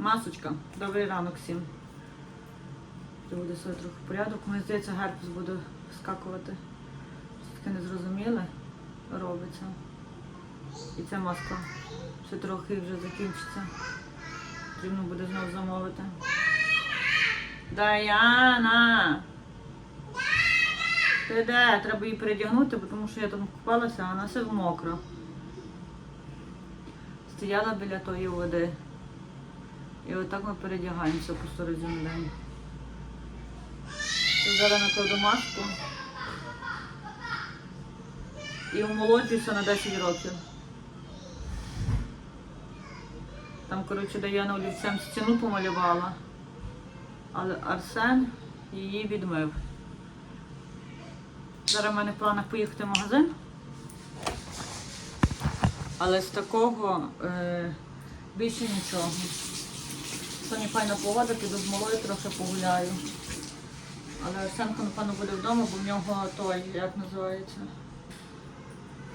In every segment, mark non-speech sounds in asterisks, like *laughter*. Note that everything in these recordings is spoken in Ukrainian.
Масочка, добрий ранок всім. Буде все трохи в порядок. Мені здається, герпес буде скакувати. Щось таке незрозуміле робиться. І ця маска ще трохи вже закінчиться. Потрібно буде знову замовити. Даяна! Ти де? Треба її передягнути, тому що я там купалася, а вона все мокра. Стояла біля тої води. І отак ми передягаємося по 100 разів на день. Зараз накладу маску. І омолоджуюся на 10 років. Там, коротше, Даяна олівцем стіну помалювала, але Арсен її відмив. Зараз в мене в планах поїхати в магазин. Але з такого е, більше нічого. Сьогодні файна погода, піду з малою трохи погуляю. Але Арсенко, напевно, буде вдома, бо в нього той, як називається.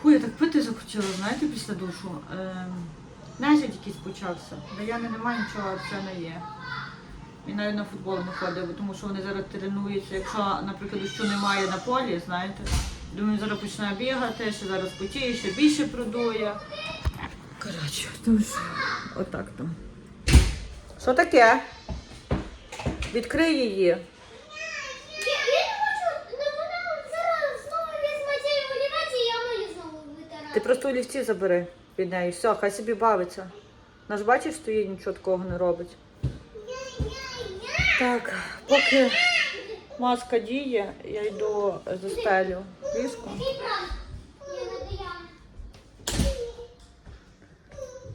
Фу, я так пити захотіла, знаєте, після душу. Е, Нежить якийсь почався. Даяни немає нічого, Арсена є. Він навіть на футбол не ходить, тому що вони зараз тренуються. Якщо, наприклад, що немає на полі, знаєте, думаю, зараз почне бігати, ще зараз потіє, ще більше продує. Коротше, дуже отак там. Що таке? Відкрий її. Ну. Ти просто олівці забери від неї. Все, хай собі бавиться. Наш бачиш, стоїть, нічого такого не робить. Так, поки маска діє, я йду застелю ліжко.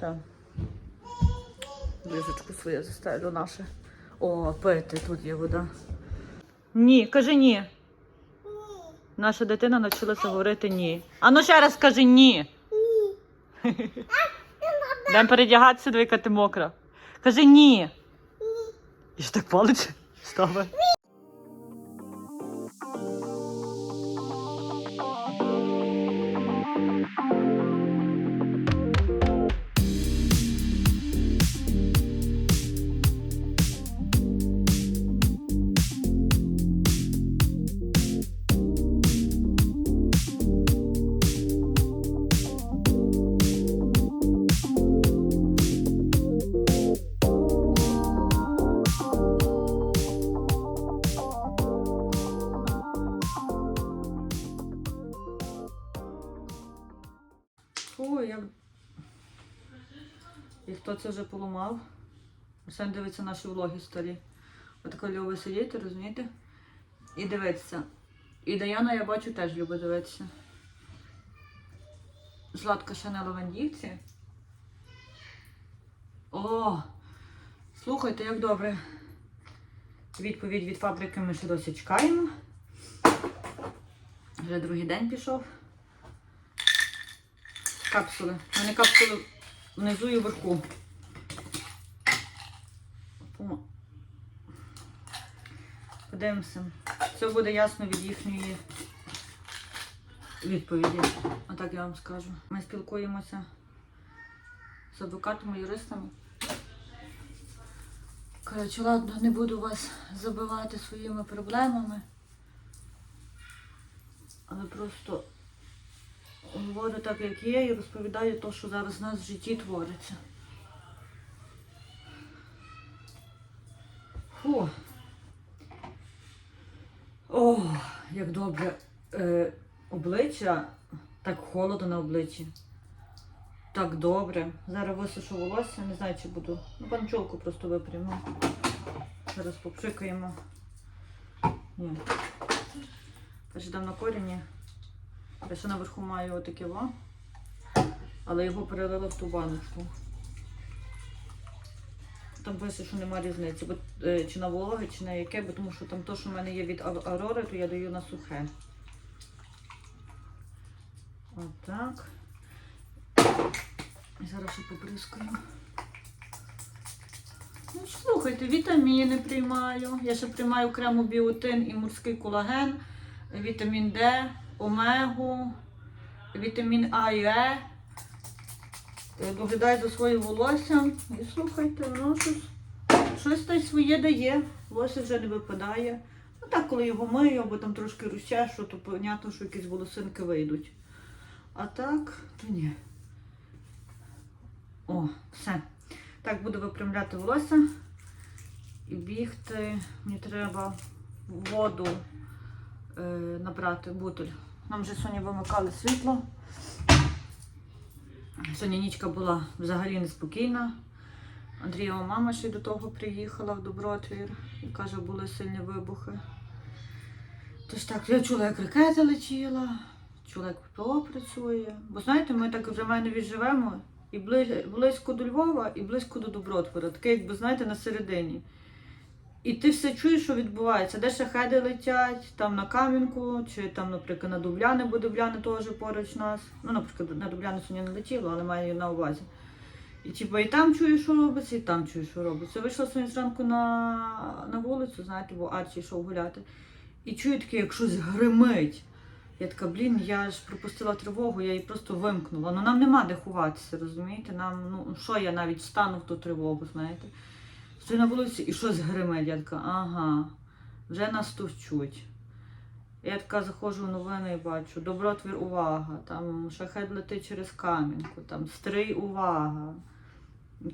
Так. Ліжечку своє застелю наше. О, пити, тут є вода. Ні, кажи ні. Наша дитина навчилася говорити ні. А ну ще раз скажи ні. Дам передягатися, двійка ти мокра. Кажи ні. І ж так палець ставить. І хто це вже поламав? Арсен дивиться наші влоги старі. Отако любить сидіти, розумієте? І дивитися. І Даяна, я бачу, теж любить дивитися. Златка ще на лавандівці. О! Слухайте, як добре. Відповідь від фабрики ми ще досі чекаємо. Вже другий день пішов. Капсули. У мене капсули внизу і вверху. Подивимося. Це буде ясно від їхньої відповіді. Отак я вам скажу. Ми спілкуємося з адвокатами, юристами. Коротше, ладно, не буду вас забивати своїми проблемами. Але просто говорю так, як є, і розповідаю те, що зараз в нас в житті твориться. Фу. О, як добре. Е, обличчя, так холодно на обличчі. Так добре. Зараз висушу волосся, не знаю, чи буду. Ну, панчолку просто випряму. Зараз попшикаємо. Ні. Перше дам на коріння. Я ще наверху маю отаке во, але його перелила в ту баночку. Там пише, що нема різниці, бо, е, чи на вологе, чи на яке, бо тому що там то, що в мене є від Аврори, то я даю на сухе. Отак. І зараз ще поприскаю. Ну, слухайте, вітаміни приймаю. Я ще приймаю окремо біотин і морський колаген, вітамін Д, омегу, вітамін А і Е. Е, Доглядаю за своїм волоссям. І слухайте, воно щось щось та своє дає, волосся вже не випадає. Ну так, коли його мию, або там трошки розчешу, то понятно, що якісь волосинки вийдуть. А так, то ні. О, все. Так, буду випрямляти волосся і бігти. Мені треба воду е, набрати бутиль. Нам вже сьогодні вимикали світло. Сьогодні нічка була взагалі неспокійна. Андрієва мама ще до того приїхала в Добротвір і каже, були сильні вибухи. Тож так, я чула, як ракета летіла, чула, як ППО працює. Бо знаєте, ми так вже мене відживемо і близько до Львова, і близько до Добротвора. Таке, якби знаєте, на середині. І ти все чуєш, що відбувається. Де шахеди летять, там на Кам'янку, чи там, наприклад, на Дубляни, бо Дубляни теж поруч нас. Ну, наприклад, на Дубляни сьогодні не летіло, але маю на увазі. І типу, і там чуєш, що робиться, і там чуєш, що робиться. Вийшла сьогодні зранку на, на вулицю, знаєте, бо Арчі йшов гуляти. І чую таке, як щось гримить. Я така, блін, я ж пропустила тривогу, я її просто вимкнула. Ну нам нема де ховатися, розумієте? Нам, ну що я навіть встану в ту тривогу, знаєте? Стою на вулиці і щось гримить. Я така, ага, вже нас товчуть. Я така заходжу в новини і бачу, добротвір увага, там шахет летить через камінку, там стрий увага.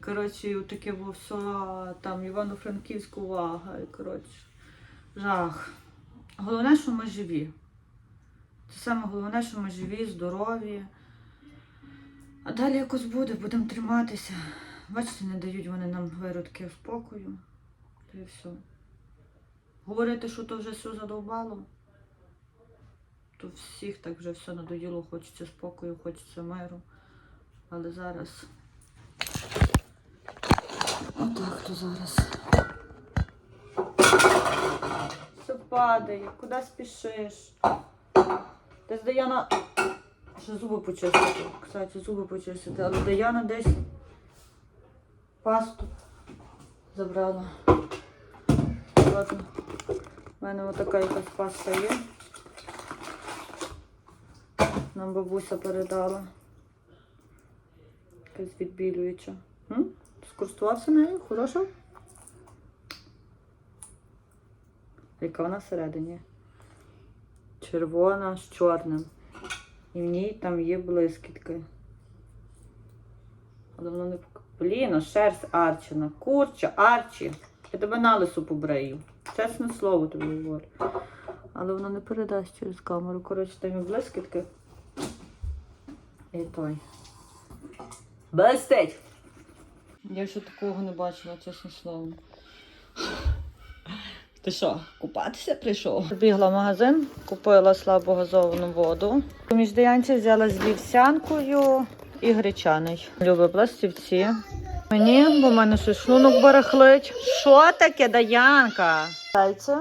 Коротше, таке було все, там Івано-Франківська увага. І, коротше, жах. Головне, що ми живі. Це саме головне, що ми живі, здорові. А далі якось буде, будемо триматися. Бачите, не дають вони нам виродки спокою. Та й все. Говорити, що то вже все задовбало. То всіх так вже все надоїло, хочеться спокою, хочеться миру. Але зараз. Отак то зараз. Все падає, куди спішиш? Десь Даяна. Ще зуби почистити. Кстати, зуби почистити. Але Даяна десь пасту забрала. Ладно. У мене отака якась паста є. Нам бабуся передала. Якась відбілююча. Скористувався нею? Хороша? Яка вона всередині? Червона з чорним. І в ній там є блискітки. Воно не Блін, шерсть Арчина. Курча, Арчі. Я тебе на лису побрею. Чесне слово тобі говорю. Але воно не передасть через камеру. Коротше, там і блискітки. І той. Блистить! Я ще такого не бачила, чесне слово. Ти що, купатися прийшов? Бігла в магазин, купила слабогазовану воду. Між Даянці взяла з вівсянкою і гречаний. Любить пластівці. Мені, бо в мене щось барахлить. Що таке, Даянка? Яйця,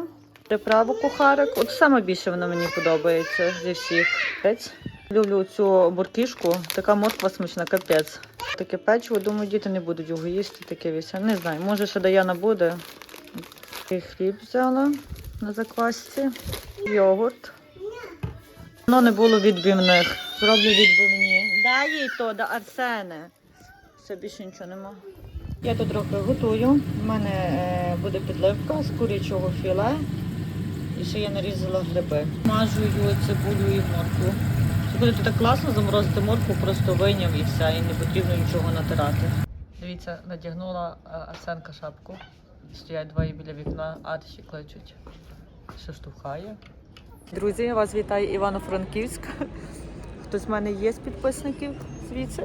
приправу кухарик. От саме більше вона мені подобається зі всіх. Люблю цю буркішку, така морква смачна, капець. Таке печиво, думаю, діти не будуть його їсти, таке віся. Не знаю, може ще Даяна буде. І хліб взяла на заквасці, йогурт. Воно не було відбивних. Зроблю відбивні. Дай їй то, да Арсене. Все більше нічого нема. Я тут трохи готую. У мене е, буде підливка з курячого філе. І ще я нарізала гриби. Мажую цибулю і моркву. Це буде так класно заморозити моркву, просто вийняв і все, і не потрібно нічого натирати. Дивіться, надягнула е, Арсенка шапку. Стоять двоє біля вікна, Арші кличуть. Що штовхає. Друзі, я вас вітаю Івано-Франківськ. Хтось з мене є з підписників звідси.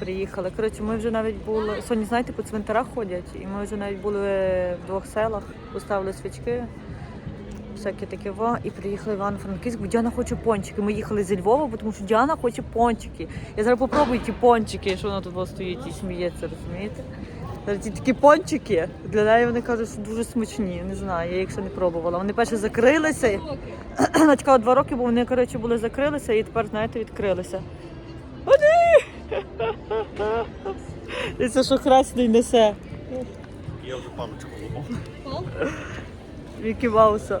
Приїхали. Коротше, ми вже навіть були. Сьогодні, знаєте, по цвинтарах ходять, і ми вже навіть були в двох селах, поставили свічки, всяке таке во, і приїхали в Івано-Франківськ, бо Діана хоче пончики. Ми їхали зі Львова, бо тому що Діана хоче пончики. Я зараз попробую ті пончики, що вона тут стоїть і сміється, розумієте? Ті такі пончики, для неї вони кажуть, що дуже смачні. Не знаю, я їх ще не пробувала. Вони перше закрилися. *clears throat* Вона чекала два роки, бо вони, коротше, були закрилися і тепер, знаєте, відкрилися. Вони! *laughs* І це що хресний несе. Я вже паночку голову. Вікі Мауса.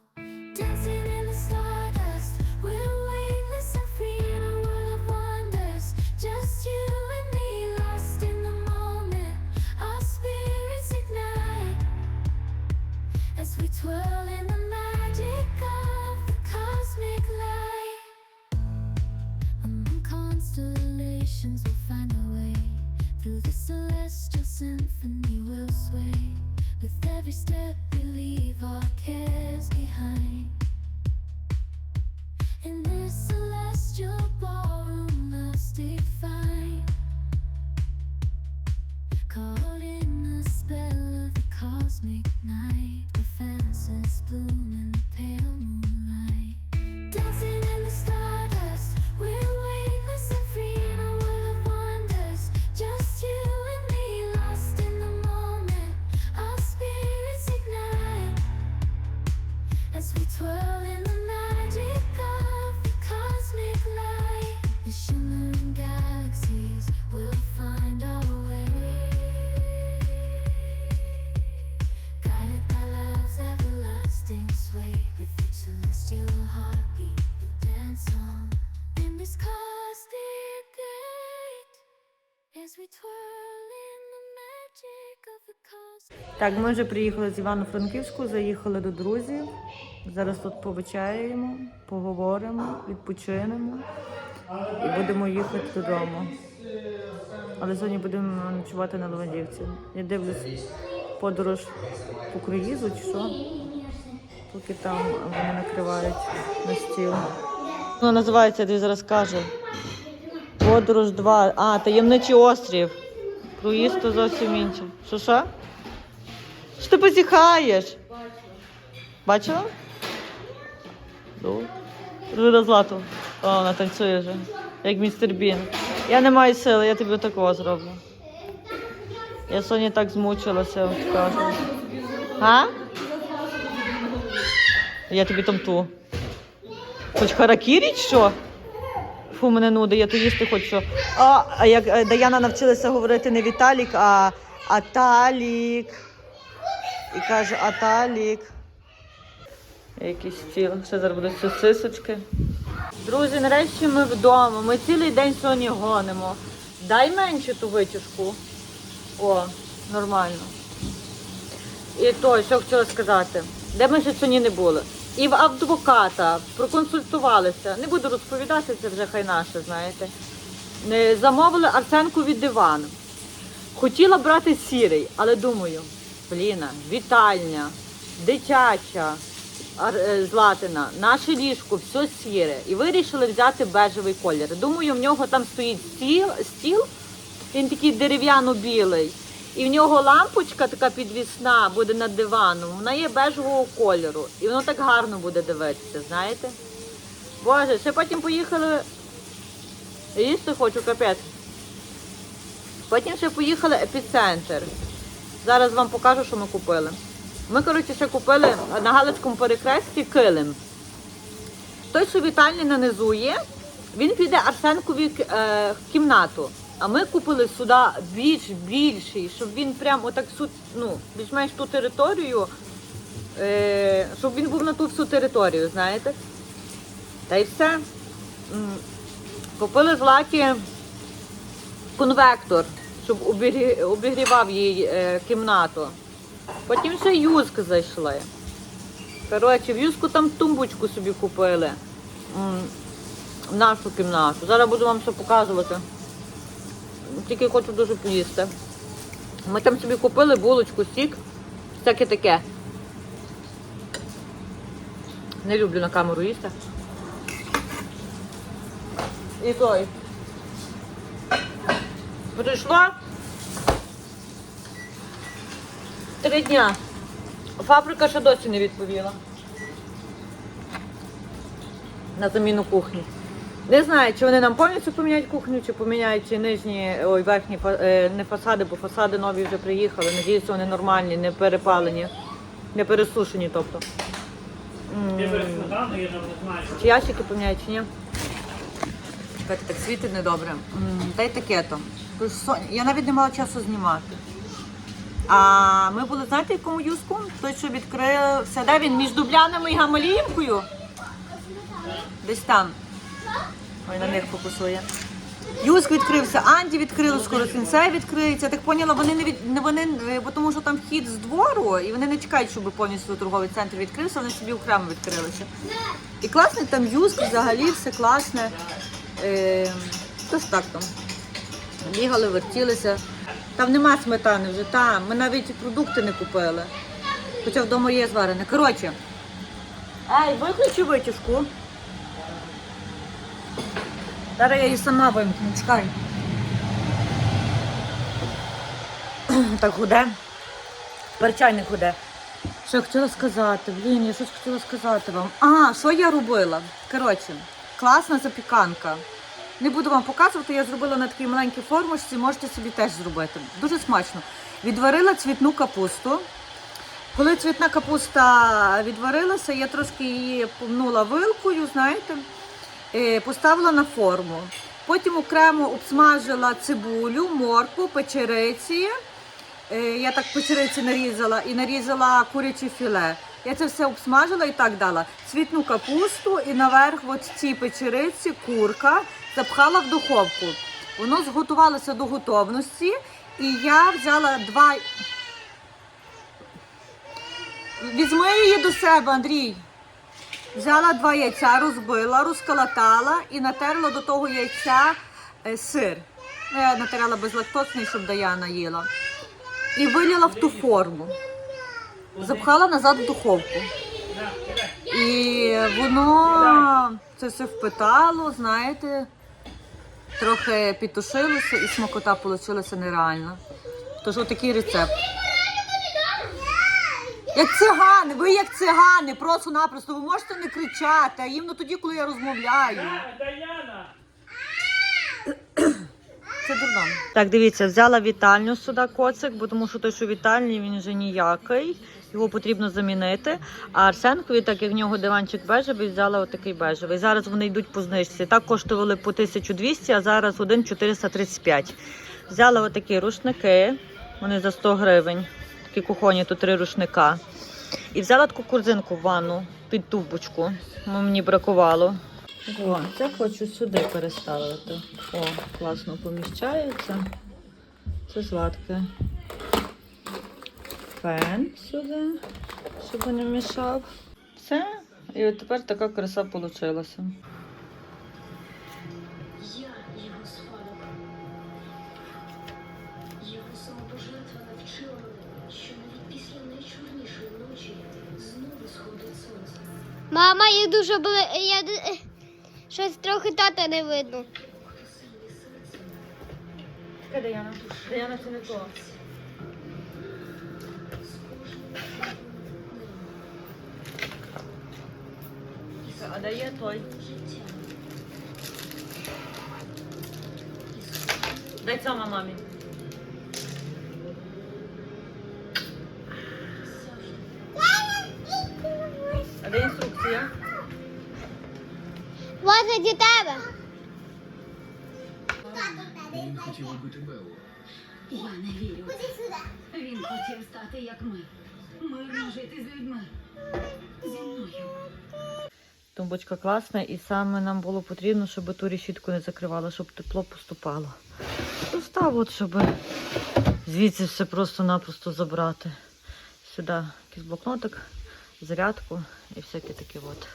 Так, ми вже приїхали з Івано-Франківську, заїхали до друзів. Зараз тут повечеряємо, поговоримо, відпочинемо і будемо їхати додому. Але сьогодні будемо ночувати на Левандівці. Я дивлюсь подорож по круїзу чи що, поки там вони накривають на стіл. Воно називається, я зараз кажу. Подорож 2. А, таємничий острів. Круїз то зовсім інше. Що що? Ти позіхаєш? Бачила? Руда Злату. О, вона танцює вже. Як містер Бін. Я не маю сили, я тобі такого зроблю. Я сьогодні так змучилася, я скажу. А? Я тобі там ту. Хоч харакірі, що? Фу, мене нуди, я то їсти хочу. А, а як е, Даяна навчилася говорити не Віталік, а Аталік. І каже Аталік. Якийсь стіл. Ще зараз будуть сосисочки. Друзі, нарешті ми вдома. Ми цілий день сьогодні гонимо. Дай менше ту витяжку. О, нормально. І то, що хотіла сказати, де ми ще сьогодні не були. І в адвоката проконсультувалися. Не буду розповідати, це вже хай наше, знаєте. Замовили Арсенкові диван. Хотіла брати сірий, але думаю, бліна, вітальня, дитяча, е, златина, наше ліжко, все сіре. І вирішили взяти бежевий колір. Думаю, в нього там стоїть стіл, стіл він такий дерев'яно-білий. І в нього лампочка така підвісна буде над диваном. Вона є бежевого кольору. І воно так гарно буде дивитися, знаєте? Боже, ще потім поїхали. Їсти хочу, капець. Потім ще поїхали епіцентр. Зараз вам покажу, що ми купили. Ми, коротше, ще купили на Галицькому перехресті килим. Той, що вітальний нанизує, він піде Арсенкові е, в кімнату. А ми купили сюди більш більший, щоб він прям отак ну, більш-менш ту територію, е, щоб він був на ту всю територію, знаєте. Та й все. Купили златі конвектор, щоб обігрівав їй е, кімнату. Потім ще юзк зайшли. Коротше, в юзку там тумбочку собі купили. В нашу кімнату. Зараз буду вам все показувати. Тільки хочу дуже поїсти. Ми там собі купили булочку, сік, всяке таке. Не люблю на камеру їсти. І той. Прийшло три дня. Фабрика ще досі не відповіла. На заміну кухні. Не знаю, чи вони нам повністю поміняють кухню, чи поміняють ці нижні, ой, верхні е, не фасади, бо фасади нові вже приїхали. Надіюся, вони нормальні, не перепалені, не пересушені, тобто. Чи ящики поміняють, чи ні? Чекайте, так світить недобре. Та й таке то. Я навіть не мала часу знімати. А ми були, знаєте, якому юску? Той, що відкрився, де він між Дублянами і Гамаліївкою? Десь там. Ой, на них фокусує. Юск відкрився, Анді відкрили, скоро сенсей відкриється. Я так поняла, вони не від не вони, е, бо тому що там вхід з двору, і вони не чекають, щоб повністю торговий центр відкрився, вони собі окремо відкрилися. І класний там юск, взагалі все класне. Е, тож так там. Бігали, вертілися. Там нема сметани вже там. Ми навіть продукти не купили. Хоча вдома є зварене. Коротше. Ай, виключи витяжку. Зараз я її сама вимкну, чекай. *clears throat* Так гуде. Перчайник гуде. Що я хотіла сказати? Блін, я щось хотіла сказати вам. А, що я робила? Коротше, класна запіканка. Не буду вам показувати, я зробила на такій маленькій формочці, можете собі теж зробити. Дуже смачно. Відварила цвітну капусту. Коли цвітна капуста відварилася, я трошки її помнула вилкою, знаєте, е, поставила на форму. Потім окремо обсмажила цибулю, моркву, печериці. Е, Я так печериці нарізала і нарізала куряче філе. Я це все обсмажила і так дала. Цвітну капусту і наверх от ці печериці, курка, запхала в духовку. Воно зготувалося до готовності, і я взяла два. Візьми її до себе, Андрій. Взяла два яйця, розбила, розколотала і натерла до того яйця е, сир. Ну, Я натерла безлактозний, щоб Даяна їла. І виліла в ту форму. Запхала назад в духовку. І воно це все впитало, знаєте, трохи підтушилося і смакота вийшла нереальна. Тож отакий рецепт. Як цигани, ви як цигани, просто-напросто, ви можете не кричати, а іменно тоді, коли я розмовляю. Це дурно. Так, дивіться, взяла вітальню сюди коцик, бо тому що той, що вітальні, він вже ніякий. Його потрібно замінити. А Арсенкові, так як в нього диванчик бежевий, взяла отакий бежевий. Зараз вони йдуть по знижці. Так коштували по 1200, а зараз один 435. Взяла отакі рушники, вони за 100 гривень. Такі кухоні, тут три рушника. І взяла таку корзинку в ванну під тумбочку. Ну, Мені бракувало. О, це хочу сюди переставити. О, класно поміщається. Це сладке. Фен сюди, щоб не мішав. Все. І от тепер така краса вийшла. Я його спадок. Його самопожертва навчила що навіть після найчорнішої ночі знову сходить сонце. Мама, я дуже бли... я... щось трохи тата не видно. Чекай, Даяна. Даяна, це не то. Де той? Дай сама мамі. А де інструкція? Возле для тебе. Я не вірю. Він хотів стати як ми. Мирно жити з людьми. Тумбочка класна, і саме нам було потрібно, щоб ту решітку не закривала, щоб тепло поступало. Достав, от, щоб звідси все просто-напросто забрати. Сюди якийсь блокнотик, зарядку і всяке таке. От.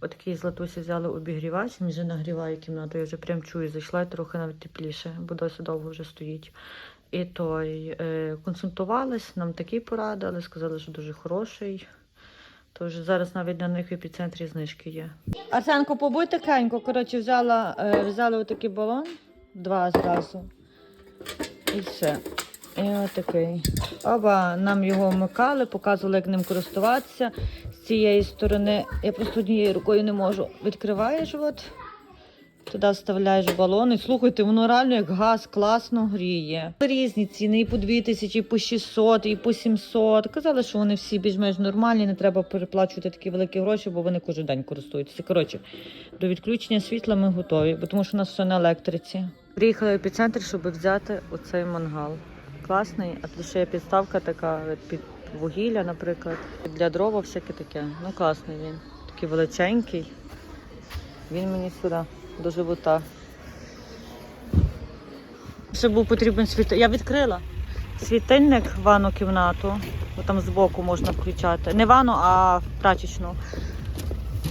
Отакий златусі взяли обігрівач, він вже нагріває кімнату, я вже прям чую, зайшла і трохи навіть тепліше, бо досить довго вже стоїть. І той е, консультувались, нам такий порадили, сказали, що дуже хороший. Тож зараз навіть на них в епіцентрі знижки є. Арсенко, побудь тихенько. Коротше, взяла, взяла отакий балон, два зразу. І все. І отакий. Оба нам його вмикали, показували, як ним користуватися. З цієї сторони я просто однією рукою не можу. Відкриваєш от. Туди вставляєш балон і слухайте, воно реально як газ класно гріє. Різні ціни і по 2000, і по 600, і по 700. Казали, що вони всі більш-менш нормальні, не треба переплачувати такі великі гроші, бо вони кожен день користуються. Коротше, до відключення світла ми готові, бо тому що у нас все на електриці. Приїхали в епіцентр, щоб взяти оцей мангал. Класний, а тут ще є підставка така під вугілля, наприклад. Для дрова всяке таке. Ну класний він. Такий величенький. Він мені сюди до живота. Ще був потрібен світильник. Я відкрила світильник в ванну кімнату, бо там збоку можна включати. Не ванну, а прачечну.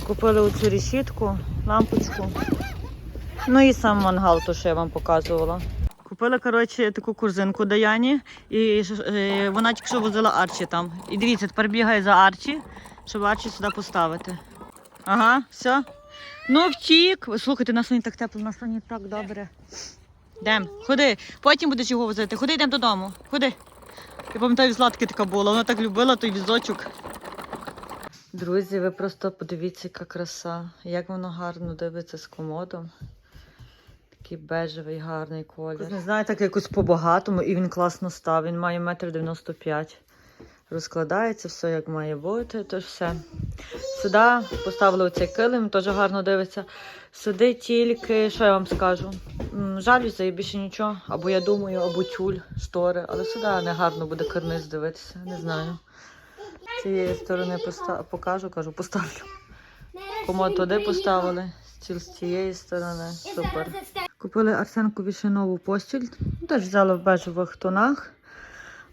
Купили оцю решітку, лампочку. Ну і сам мангал, то що я вам показувала. Купила, коротше, таку корзинку Даяні, і е, вона тільки що возила Арчі там. І дивіться, тепер бігає за Арчі, щоб Арчі сюди поставити. Ага, все. Ну, втік. Слухайте, на соні так тепло, на соні так добре. Йдем, ходи. Потім будеш його возити. Ходи, йдемо додому. Ходи. Я пам'ятаю, Златки така була, вона так любила той візочок. Друзі, ви просто подивіться, яка краса. Як воно гарно дивиться з комодом. Такий бежевий гарний колір. Не знаю, так якось по-багатому, і він класно став. Він має метр дев'яносто п'ять. Розкладається все як має бути, то все. Сюди поставили оцей килим, теж гарно дивиться. Сюди тільки, що я вам скажу? Жалюзі і більше нічого. Або я думаю, або тюль, штори. Але сюди не гарно буде карниз дивитися, не знаю. З цієї сторони поста- покажу, кажу, поставлю. Комод туди поставили, стіл з цієї сторони. Супер. Купили Арсенкові ще нову постіль. Теж взяла в бежевих тонах.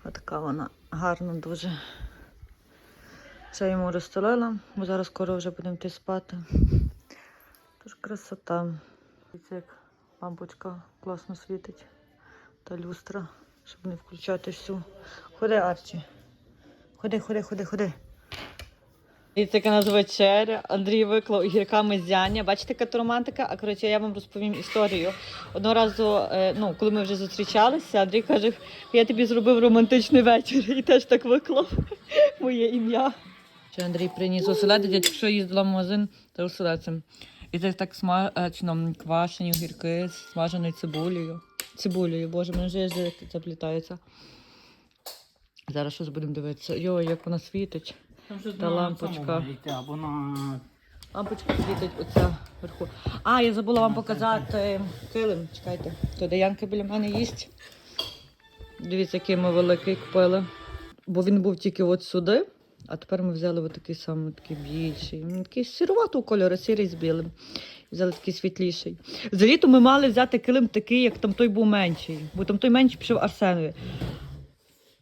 Отака вона гарна дуже. Це йому розстелила, бо зараз скоро вже будемо йти спати. Тож красота. Дивіться, як лампочка класно світить. Та люстра, щоб не включати всю. Ходи, Арчі. Ходи, ходи, ходи, ходи. Дивіться, яка нас вечеря. Андрій виклав огірками зяння. Бачите, яка то романтика? А коротше, я вам розповім історію. Одного разу, е, ну, коли ми вже зустрічалися, Андрій каже, я тобі зробив романтичний вечір і теж так виклав *laughs* моє ім'я. Ще Андрій приніс оселедець, я тільки що їздила в магазин та оселедцем. І це так смачно квашені огірки з смаженою цибулею. Цибулею, боже, мене вже заплітається. Зараз щось будемо дивитися. Йой, як вона світить. Та лампочка. Лампочка світить оця вверху. А, я забула вам показати килим. Чекайте. То Янка біля мене їсть. Дивіться, який ми великий купили. Бо він був тільки от сюди, а тепер ми взяли от такий самий такий більший. Він такий сіруватого кольору, сірий з білим. Взяли такий світліший. Взагалі то ми мали взяти килим такий, як там той був менший, бо там той менший пішов Арсенові.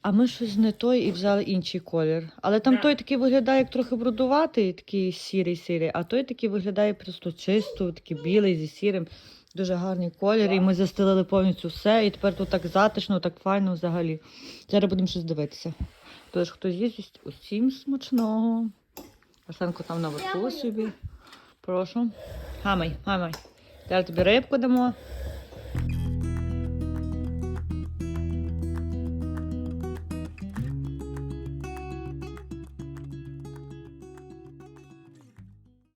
А ми щось не той і взяли інший колір. Але там той такий виглядає як трохи брудуватий, такий сірий сірий, а той такий виглядає просто чисто, такий білий зі сірим. Дуже гарний колір. І ми застелили повністю все. І тепер тут так затишно, так файно взагалі. Зараз будемо щось дивитися. Тож хтось їсть усім смачного. Арсенко там наверху собі. Прошу. Гамай, гамай. Зараз тобі рибку дамо.